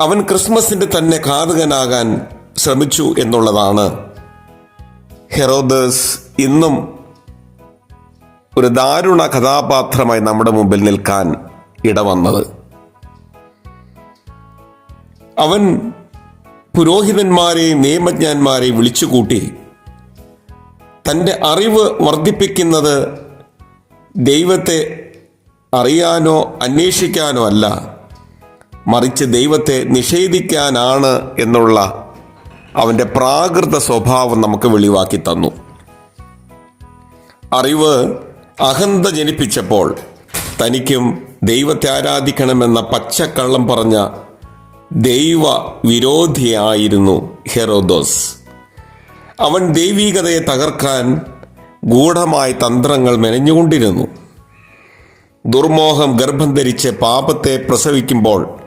അവൻ ക്രിസ്മസിന്റെ തന്നെ ഘാതകനാകാൻ ശ്രമിച്ചു എന്നുള്ളതാണ് ഹെറോദസ് ഇന്നും ഒരു ദാരുണ കഥാപാത്രമായി നമ്മുടെ മുമ്പിൽ നിൽക്കാൻ ഇടവന്നത്. അവൻ പുരോഹിതന്മാരെയും നിയമജ്ഞന്മാരെയും വിളിച്ചുകൂട്ടി തന്റെ അറിവ് വർദ്ധിപ്പിക്കുന്നത് ദൈവത്തെ അറിയാനോ അന്വേഷിക്കാനോ അല്ല മറിച്ച് ദൈവത്തെ നിഷേധിക്കാനാണ് എന്നുള്ള അവന്റെ പ്രാകൃത സ്വഭാവം നമുക്ക് വെളിവാക്കി തന്നു. അറിവ് അഹന്ത ജനിപ്പിച്ചപ്പോൾ തനിക്കും ദൈവത്തെ ആരാധിക്കണമെന്ന പച്ചക്കള്ളം പറഞ്ഞ ദൈവ വിരോധിയായിരുന്നു ഹെറോദോസ്. അവൻ ദൈവീകതയെ തകർക്കാൻ ഗൂഢമായ തന്ത്രങ്ങൾ മെനഞ്ഞുകൊണ്ടിരുന്നു. ദുർമോഹം ഗർഭം ധരിച്ച് പാപത്തെ പ്രസവിക്കുമ്പോൾ